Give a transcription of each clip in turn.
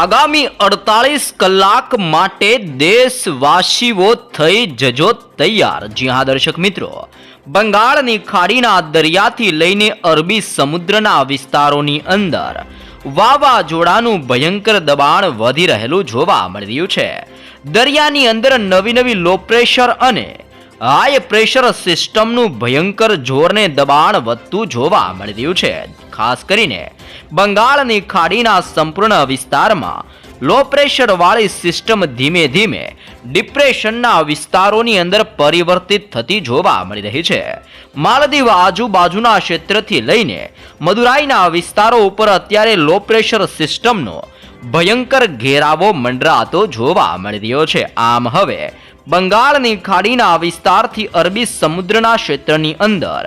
આગામી અડતાલીસ કલાક માટે દેશવાસીઓ થઈ જજો તૈયાર. જી હા, દર્શક મિત્રો. બંગાળની ખાડીના દરિયાથી લઈને અરબી સમુદ્રના વિસ્તારોની અંદર વાવાઝોડાનું ભયંકર દબાણ વધી રહેલું જોવા મળી રહ્યું છે. દરિયાની અંદર નવી નવી લો પ્રેશર અને હાઈ પ્રેશર સિસ્ટમનું ભયંકર જોરને દબાણ વધતું જોવા મળી રહ્યું છે. ખાસ કરીને બંગાળની ખાડીના સંપૂર્ણ વિસ્તારમાં લો પ્રેશર વાળી સિસ્ટમ ધીમે ધીમે ડિપ્રેશનના વિસ્તારોની અંદર પરિવર્તિત થતી જોવા મળી રહી છે. માલદીવ આજુબાજુના ક્ષેત્રથી લઈને મદુરાઈના વિસ્તારો ઉપર અત્યારે લો પ્રેશર સિસ્ટમનો ભયંકર ઘેરાવો મંડરાતો જોવા મળી રહ્યો છે. આમ હવે બંગાળની ખાડીના વિસ્તારથી અરબી સમુદ્રના ક્ષેત્રની અંદર.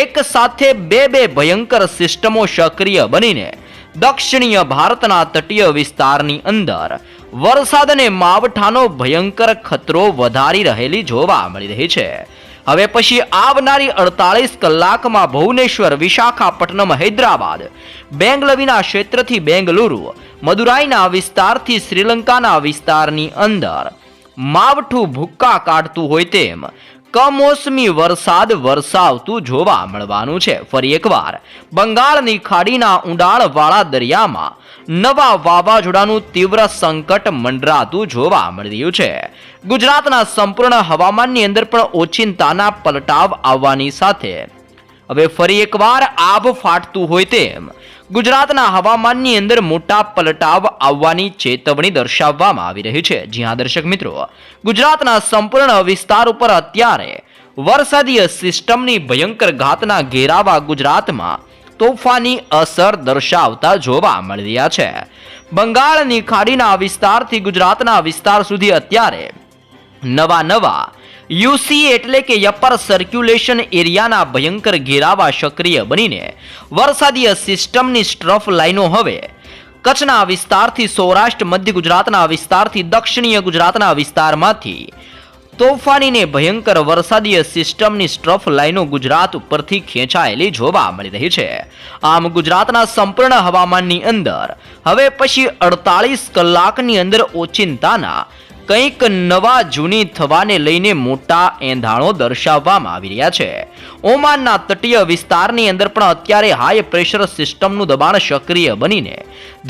એક સાથે બે બે ભયંકર સિસ્ટમો સક્રિય બનીને દક્ષિણીય ભારતના તટીય વિસ્તારની અંદર વરસાદ અને માવઠાનો ભયંકર ખતરો વધારી રહેલી જોવા મળી રહી છે. હવે પછી આવનારી અડતાલીસ કલાકમાં ભુવનેશ્વર, વિશાખાપટ્ટનમ, હૈદરાબાદ, બેંગલવીના ક્ષેત્રથી બેંગલુરુ, મદુરાઈના વિસ્તારથી શ્રીલંકાના વિસ્તારની અંદર માવઠું ભૂક્કા કાઢતું હોય તેમ. કમોસમી વરસાદ વરસાવતું જોવા મળવાનું છે. ફરી એકવાર, બંગાળની ખાડીના ઊંડાણવાળા દરિયામાં નવા વાવાઝોડાનું તીવ્ર સંકટ મંડરાતું જોવા મળી રહ્યું છે. ગુજરાતના સંપૂર્ણ હવામાનની અંદર પણ ઓચિંતાના પલટાવ આવવાની સાથે. હવે ફરી એકવાર આભ ફાટતું હોય તેમ ગુજરાતના હવામાનની અંદર મોટા પલટાવ આવવાની ચેતવણી દર્શાવવામાં આવી રહી છે. જ્યાં દર્શક મિત્રો, ગુજરાતના સંપૂર્ણ વિસ્તાર ઉપર અત્યારે વરસાદીય સિસ્ટમની ભયંકર ઘાતના ઘેરાવા ગુજરાતમાં તોફાની અસર દર્શાવતા જોવા મળી રહ્યા છે. બંગાળની ખાડીના વિસ્તારથી ગુજરાતના વિસ્તાર સુધી અત્યારે નવા નવા યુસી એટલે કે યપર સર્ક્યુલેશન એરિયાના ભયંકર ઘેરાવા સક્રિય બનીને વરસાદીય સિસ્ટમની સ્ટ્રફ લાઇનો હવે. કચ્છના વિસ્તારથી સૌરાષ્ટ્ર, મધ્ય ગુજરાતના વિસ્તારથી દક્ષિણીય ગુજરાતના વિસ્તારમાંથી તોફાનીને ભયંકર વરસાદીય સિસ્ટમની સ્ટ્રફ લાઇનો ગુજરાત ઉપરથી ખેંચાયેલી જોવા મળી રહી છે. આમ ગુજરાતના સંપૂર્ણ હવામાનની અંદર હવે પછી અડતાલીસ કલાકની અંદર ઓચિંતાના કંઈક નવા જૂની થવાને લઈને મોટા એંધાણો દર્શાવવામાં આવી રહ્યા છે. ઓમાનના તટીય વિસ્તારની અંદર પણ અત્યારે હાઈ પ્રેશર સિસ્ટમનું દબાણ સક્રિય બનીને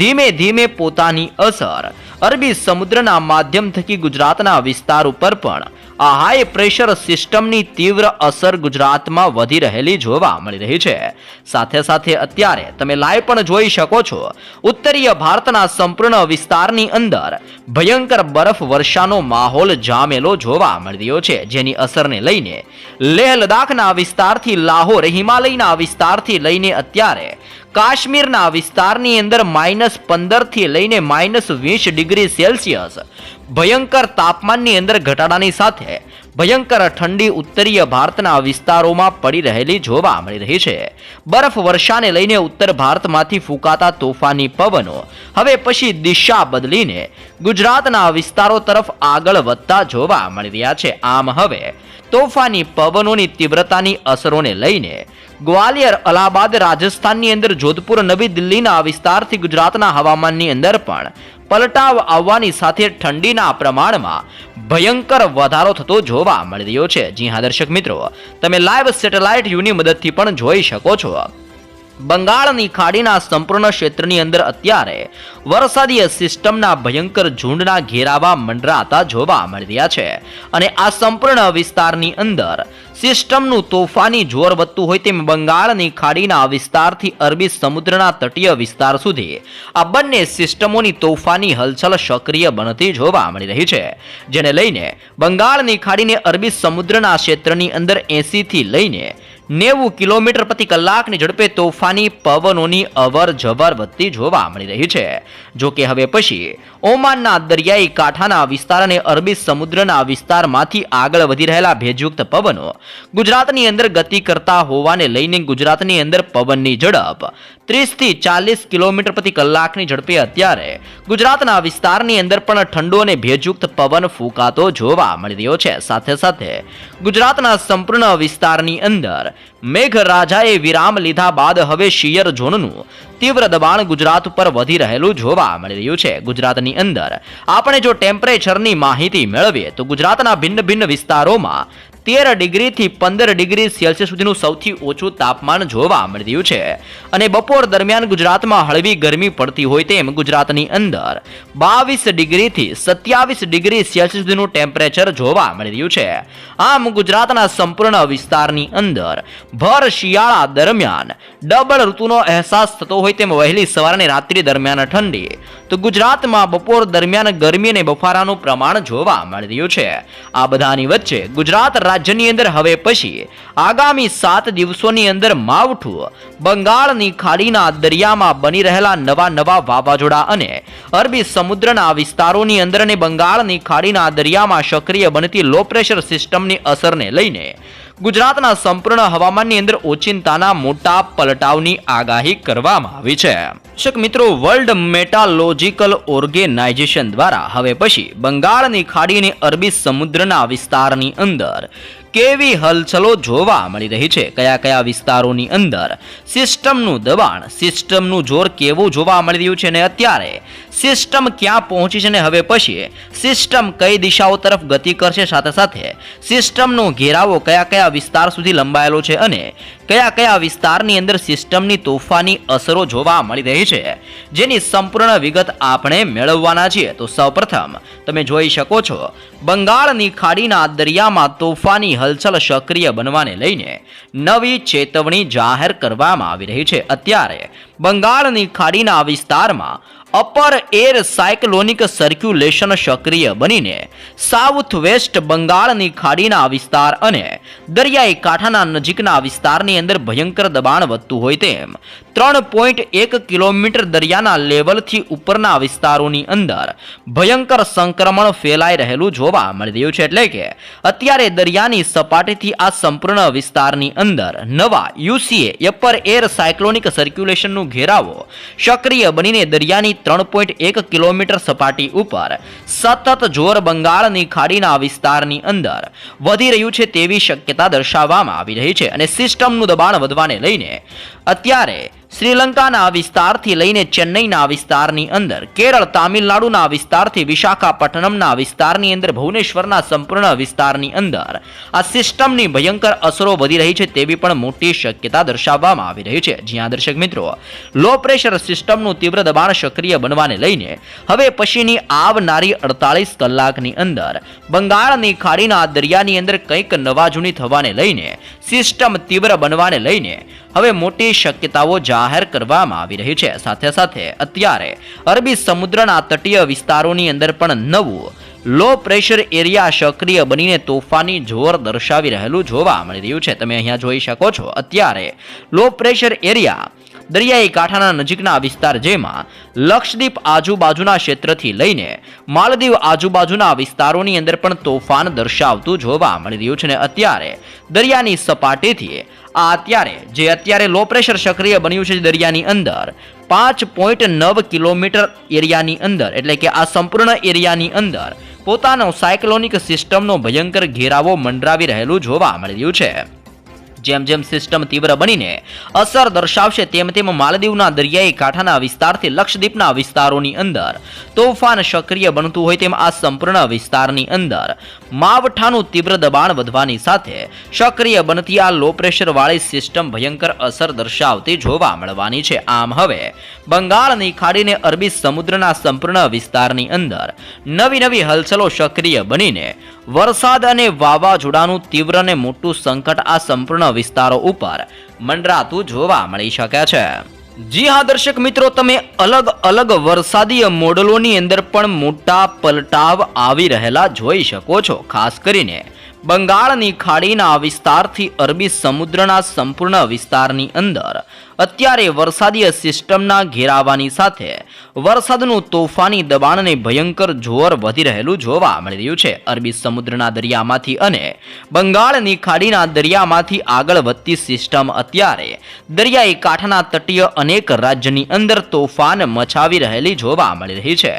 ધીમે ધીમે પોતાની અસર અરબી સમુદ્રના માધ્યમ થકી ગુજરાતના વિસ્તાર ઉપર પણ આ હાઈ પ્રેશર સિસ્ટમની તીવ્ર અસર ગુજરાતમાં વધી રહેલી જોવા મળી રહી છે. સાથે સાથે અત્યારે તમે લાઈવ પણ જોઈ શકો છો. ઉત્તરીય ભારતના સંપૂર્ણ વિસ્તારની અંદર ભયંકર બરફ વર્ષાનો માહોલ જામેલો જોવા મળી રહ્યો છે, જેની અસરને લઈને લેહ લદાખના વિસ્તારથી લાહોર, હિમાલયના વિસ્તારથી લઈને અત્યારે કાશ્મીરના વિસ્તારની અંદર માઇનસ પંદરથી લઈને માઇનસ વીસ ડિગ્રી સેલ્સિયસ ભયંકર તાપમાનની અંદર ઘટાડાની સાથે ભયંકર ઠંડી ઉત્તરીય ભારતના વિસ્તારોમાં પડી રહેલી જોવા મળી રહી છે. બરફ વર્ષાને લઈને ઉત્તર ભારતમાંથી ફૂંકાતા તોફાની પવનો હવે પછી દિશા બદલીને ગુજરાતના વિસ્તારો તરફ આગળ વધતા જોવા મળી રહ્યા છે. આમ હવે તોફાની પવનોની તીવ્રતાની અસરોને લઈને ગ્વાલિયર, અલાહાબાદ, રાજસ્થાનની અંદર, જોધપુર, નવી દિલ્હીના વિસ્તારથી ગુજરાતના હવામાનની અંદર પણ પલટાવ આવવાની સાથે ઠંડીના પ્રમાણમાં ભયંકર વધારો થતો જોવા મળી રહ્યો છે. જી હા, દર્શક મિત્રો, તમે લાઈવ સેટેલાઇટ યુની મદદથી પણ જોઈ શકો છો. બંગાળની ખાડીના સંપૂર્ણ ક્ષેત્રની અંદર અત્યારે વરસાદીય સિસ્ટમના ભયંકર ઝુંડના ઘેરાવા મંડરાતા જોવા મળી રહ્યા છે. અને આ સંપૂર્ણ વિસ્તારની અંદર સિસ્ટમનું તોફાની જોર વધતું હોય તેમ બંગાળની ખાડીના વિસ્તારથી અરબી સમુદ્રના તટીય વિસ્તાર સુધી આ બંને સિસ્ટમોની તોફાની હલચલ સક્રિય બનતી જોવા મળી રહી છે. જેને લઈને બંગાળની ખાડીને અરબી સમુદ્રના ક્ષેત્રની અંદર એંસીથી લઈને નેવું કિલોમીટર પ્રતિ કલાકની ઝડપે તોફાની પવનોની અવર જવર વધતી જોવા મળી રહી છે. જો કે હવે પછી ઓમાનના દરિયાઈ કાંઠાના વિસ્તાર અને અરબી સમુદ્રના વિસ્તારમાંથી આગળ વધી રહેલા ભેજયુક્ત પવનો ગુજરાતની અંદર ગતિ કરતા હોવાને લઈને ગુજરાતની અંદર પવનની ઝડપ ત્રીસથી ચાલીસ કિલોમીટર પ્રતિ કલાકની ઝડપે અત્યારે ગુજરાતના વિસ્તારની અંદર પણ ઠંડો અને ભેજયુક્ત પવન ફૂંકાતો જોવા મળી રહ્યો છે. સાથે સાથે ગુજરાતના સંપૂર્ણ વિસ્તારની અંદર મેઘરાજાએ વિરામ લીધા બાદ હવે શિયર ઝોનનું તીવ્ર દબાણ ગુજરાત ઉપર વધી રહેલું જોવા મળી રહ્યું છે. ગુજરાતની અંદર આપણે જો ટેમ્પરેચરની માહિતી મેળવીએ તો ગુજરાતના ભિન્ન ભિન્ન વિસ્તારોમાં તેર ડિગ્રીથી પંદર ડિગ્રી સેલ્સિયસ સુધીનું સૌથી ઓછું તાપમાન જોવા મળી રહ્યું છે. અને બપોર દરમિયાન ગુજરાતમાં હળવી ગરમી પડતી હોય તેમ ગુજરાતની અંદર બાવીસ ડિગ્રીથી સત્યાવીસ ડિગ્રી સેલ્સિયસ સુધીનું ટેમ્પરેચર જોવા મળી રહ્યું છે. આમ ગુજરાતના સંપૂર્ણ વિસ્તારની અંદર ભર શિયાળા દરમિયાન ડબલ ઋતુનો અહેસાસ થતો હોય તેમ વહેલી સવાર અને રાત્રિ દરમિયાન ઠંડી. તો ગુજરાતમાં બપોર દરમિયાન ગરમી અને બફારાનું પ્રમાણ જોવા મળી રહ્યું છે. આ બધાની વચ્ચે ગુજરાત રાજ્યની અંદર હવે પછી આગામી સાત દિવસોની અંદર માવઠું બંગાળની ખાડીના દરિયામાં બની રહેલા નવા નવા વાવાઝોડા અને અરબી સમુદ્રના વિસ્તારોની અંદર અને બંગાળની ખાડીના દરિયામાં સક્રિય બનતી લો પ્રેશર સિસ્ટમની અસરને લઈને ગુજરાતના સંપૂર્ણ હવામાનની અંદર ઓચિંતાના મોટા પલટાવની આગાહી કરવામાં આવી છે. શક મિત્રો વર્લ્ડ મેટાલોજિકલ ઓર્ગેનાઇઝેશન દ્વારા હવે પછી બંગાળની ખાડીની અરબી સમુદ્રના વિસ્તારની અંદર કેવી હલચલો જોવા મળી રહી છે? કયા કયા વિસ્તારોની અંદર સિસ્ટમનું દબાણ, સિસ્ટમનું જોર કેવું જોવા મળી રહ્યું છે અને અત્યારે સિસ્ટમ ક્યાં પહોંચી છે ને હવે પછી સિસ્ટમ કઈ દિશાઓ તરફ ગતિ કરશે? સાથે સાથે સિસ્ટમનો ઘેરાવો કયા કયા વિસ્તાર સુધી લંબાયેલો છે અને કયા કયા વિસ્તારની અંદર સિસ્ટમની તોફાની અસરો જોવા મળી રહી છે? જેની સંપૂર્ણ વિગત આપણે મેળવવાના છીએ. તો સૌપ્રથમ તમે જોઈ શકો છો, બંગાળની ખાડીના દરિયામાં તોફાની હલચલ સક્રિય બનવાને લઈને નવી ચેતવણી જાહેર કરવામાં આવી રહી છે. અત્યારે બંગાળની ખાડીના વિસ્તારમાં અપર એર સાયક્લોનિક સર્ક્યુલેશન સક્રિય બનીને સાઉથ વેસ્ટ બંગાળની ખાડીના વિસ્તાર અને દરિયાઈ કાંઠાના નજીકના વિસ્તારની અંદર ભયંકર દબાણ વધતું હોય તેમ ત્રણ પોઈન્ટ એક કિલોમીટર દરિયાના લેવલથી ઉપરના વિસ્તારોની અંદર ભયંકર સંક્રમણ ફેલાઈ રહેલું જોવા મળી રહ્યું છે. એટલે કે અત્યારે દરિયાની સપાટીથી આ સંપૂર્ણ વિસ્તારની અંદર નવા યુસીએ અપર એર સાયક્લોનિક સર્ક્યુલેશનનું ઘેરાવો સક્રિય બનીને દરિયાની ત્રણ પોઈન્ટ એક કિલોમીટર સપાટી ઉપર સતત જોર બંગાળની ખાડીના વિસ્તારની અંદર વધી રહ્યું છે તેવી શક્યતા દર્શાવવામાં આવી રહી છે અને સિસ્ટમનું દબાણ વધવાને લઈને અત્યારે શ્રીલંકાના વિસ્તારથી લઈને ચેન્નઈના વિસ્તારની અંદર, કેરળ, તામિલનાડુના વિસ્તારથી વિશાખાપટ્ટનમના વિસ્તારની અંદર, ભુવનેશ્વરના સંપૂર્ણ વિસ્તારની અંદર આ સિસ્ટમની ભયંકર અસરો વધી રહી છે તેવી પણ મોટી શક્યતા દર્શાવવામાં આવી રહી છે. જ્યાં દર્શક મિત્રો, લો પ્રેશર સિસ્ટમનું તીવ્ર દબાણ સક્રિય બનવાને લઈને હવે પછીની આવનારી અડતાલીસ કલાકની અંદર બંગાળની ખાડીના દરિયાની અંદર કંઈક નવાજૂની થવાને લઈને સિસ્ટમ તીવ્ર બનવાને લઈને હવે મોટી શક્યતાઓ જાહેર કરવામાં આવી રહી છે. સાથે સાથે અત્યારે અરબી સમુદ્રના તટીય વિસ્તારોની અંદર પણ નવું લો પ્રેશર એરિયા સક્રિય બનીને તોફાની જોર દર્શાવી રહેલું જોવા મળી રહ્યું છે. તમે અહીંયા જોઈ શકો છો. અત્યારે લો પ્રેશર એરિયા દરિયાઈ કાંઠાના નજીકના વિસ્તાર જેમાં લક્ષદ્વીપ આજુબાજુના ક્ષેત્રથી લઈને માલદીવ આજુબાજુના વિસ્તારોની અંદર પણ તોફાન દર્શાવતું જોવા મળી રહ્યું છે. અને અત્યારે દરિયાની સપાટીથી આ અત્યારે, જે અત્યારે લો પ્રેશર સક્રિય બન્યું છે દરિયાની અંદર, પાંચ પોઈન્ટ નવ કિલોમીટર એરિયાની અંદર, એટલે કે આ સંપૂર્ણ એરિયાની અંદર પોતાનો સાયક્લોનિક સિસ્ટમનો ભયંકર ઘેરાવો મંડરાવી રહેલું જોવા મળી રહ્યું છે. જેમ જેમ સિસ્ટમ તીવ્ર બનીને અસર દર્શાવશે તેમ તેમ માલદીવના દરિયાઈ કાંઠાના વિસ્તારથી લક્ષદ્વીપના વિસ્તારોની અંદર તોફાન સક્રિય બનતું હોય તેમ આ સંપૂર્ણ વિસ્તારની અંદર માવઠાનું તીવ્ર દબાણ વધવાની સાથે સક્રિય બનતી આ લો પ્રેશરવાળી સિસ્ટમ ભયંકર અસર દર્શાવતી જોવા મળવાની છે. આમ હવે બંગાળની ખાડીને અરબી સમુદ્રના સંપૂર્ણ વિસ્તારની અંદર નવી નવી હલચલો સક્રિય બનીને વરસાદ અને વાવાઝોડાનું તીવ્ર અને મોટું સંકટ આ સંપૂર્ણ વિસ્તારો ઉપર મંડરાતું જોવા મળી શકે છે. જી હા, દર્શક મિત્રો, તમે અલગ અલગ વરસાદીય મોડલોની અંદર પણ મોટા પલટાવ આવી રહેલા જોઈ શકો છો. ખાસ કરીને બંગાળની ખાડીના વિસ્તારથી અરબી સમુદ્રના સંપૂર્ણ વિસ્તારની અંદર. અત્યારે વરસાદીય સિસ્ટમના ઘેરાવાની સાથે વરસાદનું તોફાની દબાણ અને ભયંકર જોર વધી રહેલું જોવા મળી રહ્યું છે. અરબી સમુદ્રના દરિયામાંથી અને બંગાળની ખાડીના દરિયામાંથી આગળ વધતી સિસ્ટમ અત્યારે દરિયાઈ કાંઠાના તટીય અનેક રાજ્યની અંદર તોફાન મચાવી રહેલી જોવા મળી રહી છે.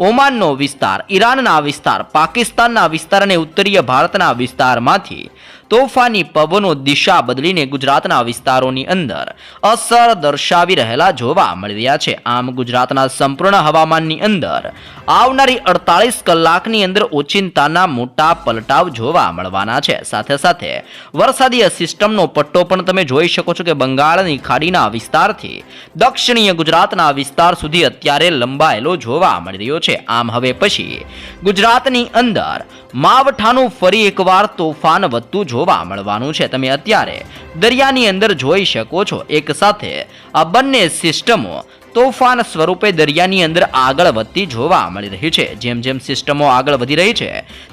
ઓમાનનો વિસ્તાર, ઈરાનના વિસ્તાર, પાકિસ્તાનના વિસ્તાર અને ઉત્તરીય ભારતના વિસ્તારમાંથી તોફાની પવનો દિશા બદલીને ગુજરાતના વિસ્તારોની અંદર અસર દર્શાવી રહેલા જોવા મળી રહ્યા છે. આમ ગુજરાતના સંપૂર્ણ હવામાનની અંદર આવનારી અડતાલીસ કલાકની અંદર ઓચિંતાના મોટા પલટાવ જોવા મળવાના છે. સાથે સાથે વરસાદી સિસ્ટમનો પટ્ટો પણ તમે જોઈ શકો છો કે બંગાળની ખાડીના વિસ્તારથી દક્ષિણીય ગુજરાતના વિસ્તાર સુધી અત્યારે લંબાયેલો જોવા મળી રહ્યો છે. આમ હવે પછી ગુજરાતની અંદર માવઠાનું ફરી એકવાર તોફાન વધતું જોવા મળવાનું છે. તમે અત્યારે દરિયાની અંદર જોઈ શકો છો. એક સાથે આ બંને સિસ્ટમો તોફાન સ્વરૂપે દરિયાની અંદર આગળ વધતી જોવા મળી રહી છે. જેમ જેમ સિસ્ટમો આગળ વધી રહી છે,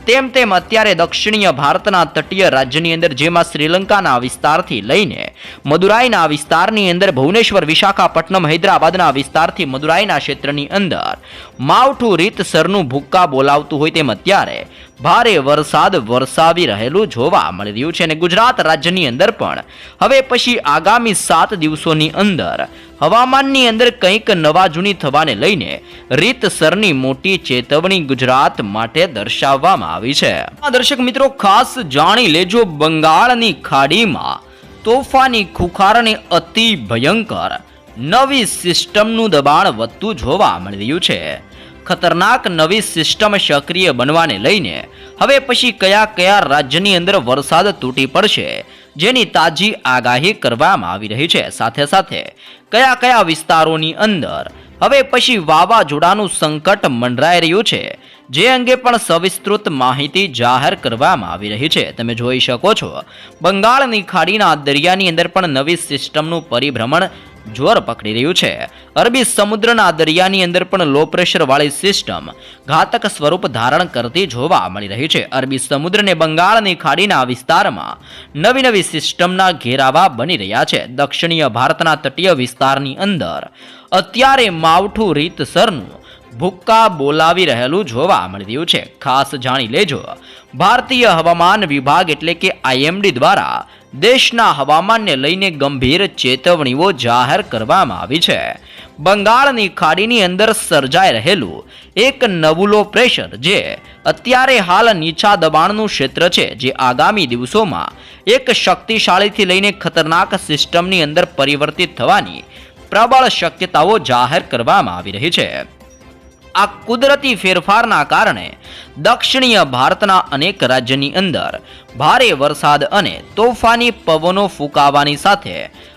તેમ તેમ અત્યારે દક્ષિણીય ભારતના તટીય રાજ્યની અંદર, જેમાં શ્રીલંકાના વિસ્તારથી લઈને મદુરાઈના વિસ્તારની અંદર, ભુવનેશ્વર, વિશાખાપટ્ટનમ, હૈદરાબાદના વિસ્તારથી મદુરાઈના ક્ષેત્રની અંદર માવઠું રીતસરનું ભૂક્કા બોલાવતું હોય તેમ અત્યારે ભારે વરસાદ વરસાવી રહેલું જોવા મળી રહ્યું છે. અને ગુજરાત રાજ્યની અંદર પણ હવે પછી આગામી સાત દિવસોની અંદર હવામાનની અંદર કંઈક નવા જૂની થવાને લઈને રીતસરની મોટી ચેતવણી ગુજરાત માટે દર્શાવવામાં આવી છે. દર્શક મિત્રો, ખાસ જાણી લેજો, બંગાળની ખાડીમાં તોફાની ખુખારની અતિ ભયંકર નવી સિસ્ટમનું દબાણ વધતું જોવા મળી રહ્યું છે. ખતરનાક નવી સિસ્ટમ સક્રિય બનવાને લઈને હવે પછી કયા કયા રાજ્યની અંદર વરસાદ તૂટી પડશે? જેની તાજી આગાહી કરવામાં આવી રહી છે. સાથે સાથે કયા કયા વિસ્તારોની અંદર હવે પછી વાવાઝોડાનું સંકટ મંડરાઈ રહ્યું છે, જે અંગે પણ સવિસ્તૃત માહિતી જાહેર કરવામાં આવી રહી છે. તમે જોઈ શકો છો, બંગાળની ખાડીના દરિયાની અંદર પણ નવી સિસ્ટમનું પરિભ્રમણ જોર પકડી રહ્યું છે. અરબી સમુદ્રના દરિયાની અંદર પણ લો પ્રેશર વાળી સિસ્ટમ ઘાતક સ્વરૂપ ધારણ કરતી જોવા મળી રહી છે. અરબી સમુદ્રને બંગાળની ખાડીના વિસ્તારમાં નવી નવી સિસ્ટમના ઘેરાવા બની રહ્યા છે. દક્ષિણીય ભારતના તટીય વિસ્તારની અંદર અત્યારે માવઠું રીતસરનું ભૂક્કા બોલાવી રહેલું જોવા મળી રહ્યું છે. ખાસ જાણી લેજો. ભારતીય હવામાન વિભાગ એટલે કે આઈએમડી દ્વારા દેશના હવામાનને લઈને ગંભીર ચેતવણીઓ જાહેર કરવામાં આવી છે. બંગાળની ખાડીની અંદર સર્જાઈ રહેલું એક નવું લો પ્રેશર જે અત્યારે હાલ નીચા દબાણનું ક્ષેત્ર છે, જે આગામી દિવસોમાં એક શક્તિશાળીથી લઈને ખતરનાક સિસ્ટમની અંદર પરિવર્તિત થવાની પ્રબળ શક્યતાઓ જાહેર કરવામાં આવી રહી છે. આ કુદરતી ફેરફારના કારણે દક્ષિણીય ભારતના અનેક રાજ્યની અંદર ભારે વરસાદ અને તોફાની પવનો ફૂંકાવાની સાથે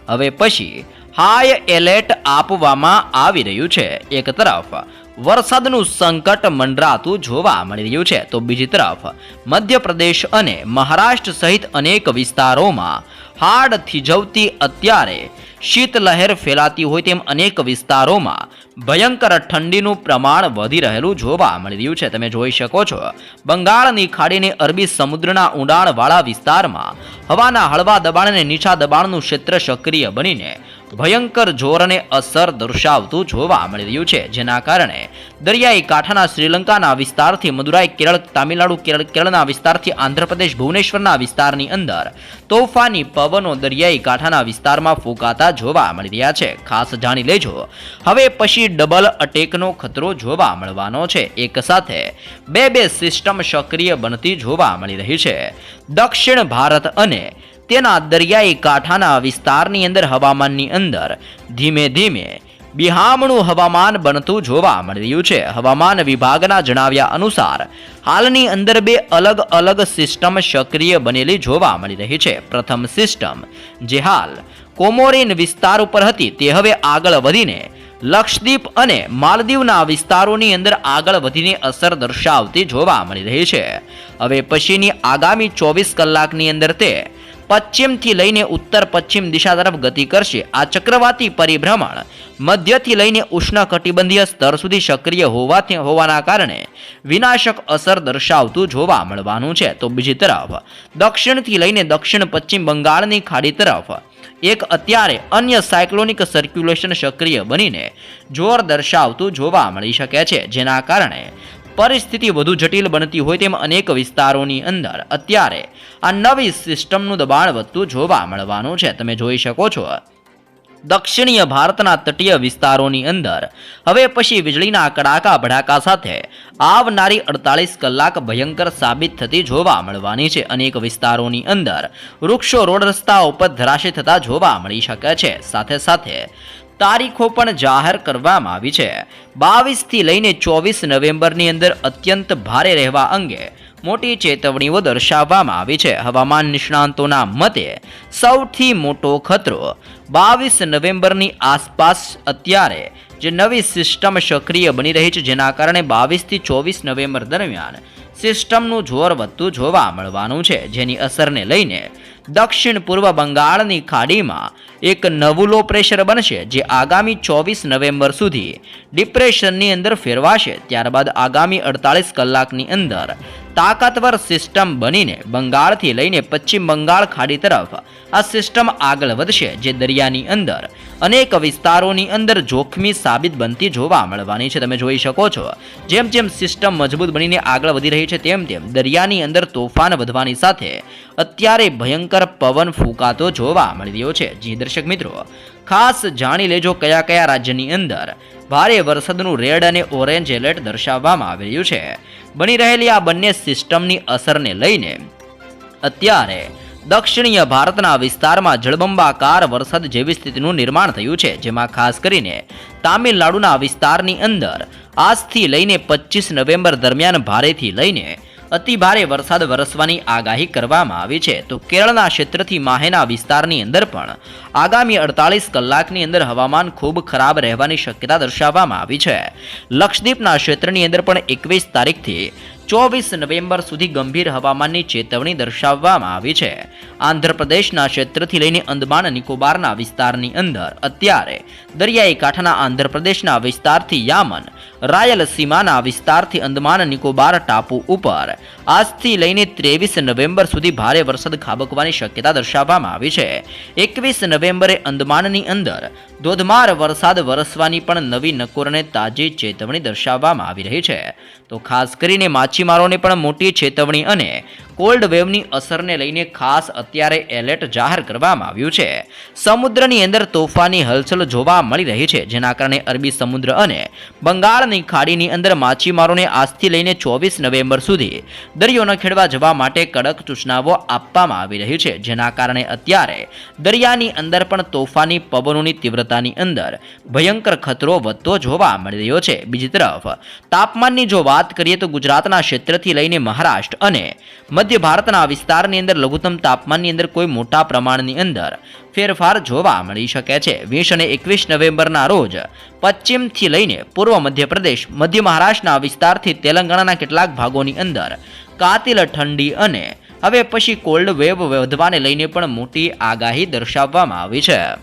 હવે પછી હાઈ એલર્ટ આપવામાં આવી રહ્યું છે. એક તરફ વરસાદનું સંકટ મંડરાતું જોવા મળી રહ્યું છે, તો બીજી તરફ મધ્યપ્રદેશ અને મહારાષ્ટ્ર સહિત અનેક વિસ્તારોમાં હાડ થીજવતી અત્યારે શીતલહેર ફેલાતી હોય તેમ અનેક વિસ્તારોમાં ભયંકર ઠંડીનું પ્રમાણ વધી રહેલું જોવા મળી રહ્યું છે. તમે જોઈ શકો છો, બંગાળની ખાડીને અરબી સમુદ્રના ઊંડાણવાળા વિસ્તારમાં હવાના હળવા દબાણ અને નીચા દબાણનું ક્ષેત્ર સક્રિય બનીને ભયંકર જોરને અસર દર્શાવતું જોવા મળી રહ્યું છે, જેના કારણે દરિયાઈ કાંઠાના શ્રીલંકાના વિસ્તારથી મદુરાઈ કેરળ, તામિલનાડુ કેરળ, કેરળના વિસ્તારથી આંધ્રપ્રદેશ, ભુવનેશ્વરના વિસ્તારની અંદર તોફાની પવનો દરિયાઈ કાંઠાના વિસ્તારમાં ફૂંકાતા જોવા મળી રહ્યા છે. ખાસ જાણી લેજો, હવે પછી ડબલ અટેકનો ખતરો જોવા મળવાનો છે. એક સાથે બે બે સિસ્ટમ સક્રિય બનતી જોવા મળી રહી છે. દક્ષિણ ભારત અને તેના દરિયાઈ કાંઠાના વિસ્તારની અંદર હવામાનની અંદર ધીમે ધીમે બિહામણું હવામાન બનતું જોવા મળી રહ્યું છે. હવામાન વિભાગના જણાવ્યા અનુસાર, હાલની અંદર બે અલગ અલગ સિસ્ટમ સક્રિય બનેલી જોવા મળી રહી છે. પ્રથમ સિસ્ટમ, જે હાલ કોમોરિન વિસ્તાર ઉપર હતી, તે હવે આગળ વધીને લક્ષદ્વીપ અને માલદીવના વિસ્તારોની અંદર આગળ વધીને અસર દર્શાવતી જોવા મળી રહી છે. હવે પછીની આગામી ચોવીસ કલાકની અંદર તે પશ્ચિમથી લઈને ઉત્તર પશ્ચિમ દિશા તરફ ગતિ કરશે. આ ચક્રવાતી પરિભ્રમણ મધ્યથી લઈને ઉષ્ણકટિબંધીય સ્તર સુધી સક્રિય હોવાથી હોવાના કારણે વિનાશક અસર દર્શાવતું જોવા મળવાનું છે. તો બીજી તરફ, દક્ષિણથી લઈને દક્ષિણ પશ્ચિમ બંગાળની ખાડી તરફ એક અત્યારે અન્ય સાયક્લોનિક સર્ક્યુલેશન સક્રિય બનીને જોર દર્શાવતું જોવા મળી શકે છે. જેના કારણે પરિસ્થિતિ વધુ જટિલ બનતી હોય તેમ અનેક વિસ્તારોની અંદર અત્યારે આ નવી સિસ્ટમનું દબાણ વધતું જોવા મળવાનું છે. તમે જોઈ શકો છો. દક્ષિણીય ભારતના તટીય વિસ્તારોની અંદર હવે પછી વીજળીના કડાકા ભડાકા સાથે આવનારી અડતાલીસ કલાક ભયંકર સાબિત થતી જોવા મળવાની છે. અનેક વિસ્તારોની અંદર વૃક્ષો, રોડ રસ્તા ઉપર ધરાશી થતા જોવા મળી શકે છે. સાથે સાથે તારીખો પણ જાહેર કરવામાં આવી છે. બાવીસથી લઈને ચોવીસ નવેમ્બરની અંદર અત્યંત ભારે રહેવા અંગે મોટી ચેતવણીઓ દર્શાવવામાં આવી છે. હવામાન નિષ્ણાંતોના મતે સૌથી મોટો ખતરો બાવીસ નવેમ્બરની આસપાસ અત્યારે જે નવી સિસ્ટમ સક્રિય બની રહી છે, જેના કારણે બાવીસથી ચોવીસ નવેમ્બર દરમિયાન સિસ્ટમનું જોર વધતું જોવા મળવાનું છે, જેની અસરને લઈને દક્ષિણ પૂર્વ બંગાળની ખાડીમાં એક નવું લો પ્રેશર બનશે, જે આગામી ચોવીસ નવેમ્બર સુધી ડિપ્રેશનની અંદર ફેરવાશે. ત્યારબાદ આગામી અડતાલીસ કલાકની અંદર તાકાતવર સિસ્ટમ બનીને બંગાળથી લઈને પશ્ચિમ બંગાળ ખાડી તરફ આ સિસ્ટમ આગળ વધશે જે દરિયાની અંદર અનેક વિસ્તારોની અંદર જોખમી સાબિત બનતી જોવા મળવાની છે. તમે જોઈ શકો છો, જેમ જેમ સિસ્ટમ મજબૂત બનીને આગળ વધી રહી છે, તેમ તેમ દરિયાની અંદર તોફાન વધવાની સાથે અત્યારે ભયંકર પવન ફૂંકાતો જોવા મળી રહ્યો છે. જી દર્શક મિત્રો, ખાસ જાણી લેજો કયા કયા રાજ્યની અંદર ભારે વરસાદનું રેડ અને ઓરેન્જ એલર્ટ દર્શાવવામાં આવી રહ્યું છે. બની રહેલી આ બંને સિસ્ટમની અસરને લઈને અત્યારે દક્ષિણીય ભારતના વિસ્તારમાં જળબંબાકાર વરસાદ જેવી સ્થિતિનું નિર્માણ થયું છે, જેમાં ખાસ કરીને તામિલનાડુના વિસ્તારની અંદર આજથી લઈને પચીસ નવેમ્બર દરમિયાન ભારેથી લઈને અતિ ભારે વરસાદ વરસવાની આગાહી કરવામાં આવી છે. તો કેરળના ક્ષેત્રથી માહેના વિસ્તારની અંદર પણ આગામી અડતાલીસ કલાકની અંદર હવામાન ખૂબ ખરાબ રહેવાની શક્યતા દર્શાવવામાં આવી છે. લક્ષદ્વીપના ક્ષેત્રની અંદર પણ એકવીસ તારીખથી ચોવીસ નવેમ્બર સુધી ગંભીર હવામાનની ચેતવણી દર્શાવવામાં આવી છે. આંધ્રપ્રદેશના ક્ષેત્રથી લઈને અંદમાન, નિકોબારના વિસ્તારની અંદર અત્યારે દરિયાઈ કાંઠાના આંધ્રપ્રદેશના વિસ્તારથી યામન રાયલસીમાના વિસ્તારથી અંદમાન નિકોબાર ટાપુ ઉપર. આજથી લઈને ત્રેવીસ નવેમ્બર સુધી ભારે વરસાદ ખાબકવાની શક્યતા દર્શાવવામાં આવી છે. એકવીસ નવેમ્બરે અંદમાનની અંદર ધોધમાર વરસાદ વરસવાની પણ નવી નકોરને તાજી ચેતવણી દર્શાવવામાં આવી રહી છે. તો ખાસ કરીને માછીમારોને પણ મોટી ચેતવણી અને કોલ્ડ વેવની અસરને લઈને ખાસ અત્યારે એલર્ટ જાહેર કરવામાં આવ્યું છે. સમુદ્રની અંદર તોફાની હલચલ જોવા મળી રહી છે, જેના કારણે અરબી સમુદ્ર અને બંગાળની ખાડીની અંદર માછીમારોને આજથી લઈને ચોવીસ નવેમ્બર સુધી દરિયો ન ખેડવા જવા માટે કડક સૂચનાઓ આપવામાં આવી રહી છે, જેના કારણે અત્યારે દરિયાની અંદર પણ તોફાની પવનોની તીવ્રતાની અંદર ભયંકર ખતરો વધતો જોવા મળી રહ્યો છે. બીજી તરફ, તાપમાનની જો વાત કરીએ તો ગુજરાતના ક્ષેત્રથી લઈને મહારાષ્ટ્ર અને મધ્ય ભારતના વિસ્તારની અંદર લઘુત્તમ તાપમાનની અંદર કોઈ મોટા પ્રમાણની અંદર ફેરફાર જોવા મળી શકે છે. વીસ અને એકવીસ નવેમ્બરના રોજ પશ્ચિમથી લઈને પૂર્વ મધ્યપ્રદેશ, મધ્ય મહારાષ્ટ્રના વિસ્તારથી તેલંગાણાના કેટલાક ભાગોની અંદર કાતિલ ઠંડી અને હવે પછી કોલ્ડ વેવ વધવાને લઈને પણ મોટી આગાહી દર્શાવવામાં આવી છે.